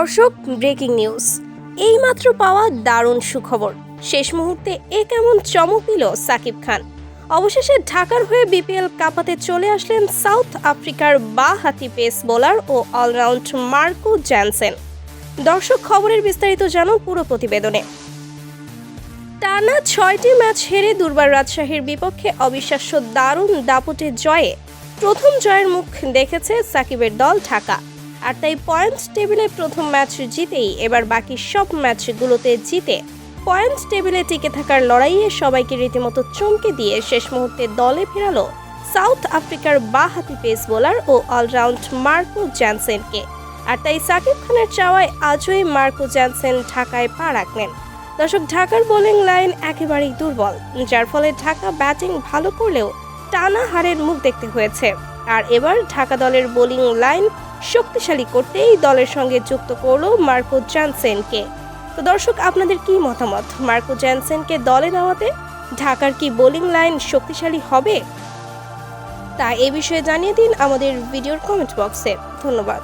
দর্শক breaking news এইমাত্র পাওয়া দারুণ সুখবর। শেষ মুহূর্তে এ কেমন চমক দিল সাকিব খান। অবশেষে ঢাকার হয়ে বিপিএল কাপাতে চলে আসলেন সাউথ আফ্রিকার বা হাতি পেস বোলার ও অলরাউন্ড মার্কো জ্যানসেন। দর্শক, খবরের বিস্তারিত জানুন পুরো প্রতিবেদনে। টানা ছয়টি ম্যাচ হেরে দুর্বার রাজশাহীর বিপক্ষে অবিশ্বাস্য দারুণ দাপটে জয়ে প্রথম জয়ের মুখ দেখেছে সাকিবের দল ঢাকা। আর তাই পয়েন্টস টেবিলে প্রথম ম্যাচ জিতেই, এবার বাকি সব ম্যাচগুলোতে জিতে পয়েন্টস টেবিলে টিকে থাকার লড়াইয়ে সবাইকে রীতিমতো চমকে দিয়ে শেষ মুহূর্তে দলে ফেরালো সাউথ আফ্রিকার বাহাতি পেস বোলার ও অলরাউন্ড মার্কো জ্যানসেনকে। আর তাই সাকিব খানের চাওয়ায় আজই মার্কো জ্যানসেন ঢাকায় পা রাখলেন। দর্শক, ঢাকার বোলিং লাইন একেবারেই দুর্বল, যার ফলে ঢাকা ব্যাটিং ভালো করলেও টানা হারের মুখ দেখতে হয়েছে। আর এবার ঢাকা দলের বোলিং লাইন শক্তিশালী করতেই দলের সঙ্গে যুক্ত করল মার্কো জ্যানসেনকে। তো দর্শক, আপনাদের কি মতামত? মার্কো জ্যানসেনকে দলে নেওয়াতে ঢাকার কি বোলিং লাইন শক্তিশালী হবে? তা এ বিষয়ে জানিয়ে দিন আমাদের ভিডিওর কমেন্ট বক্সে। ধন্যবাদ।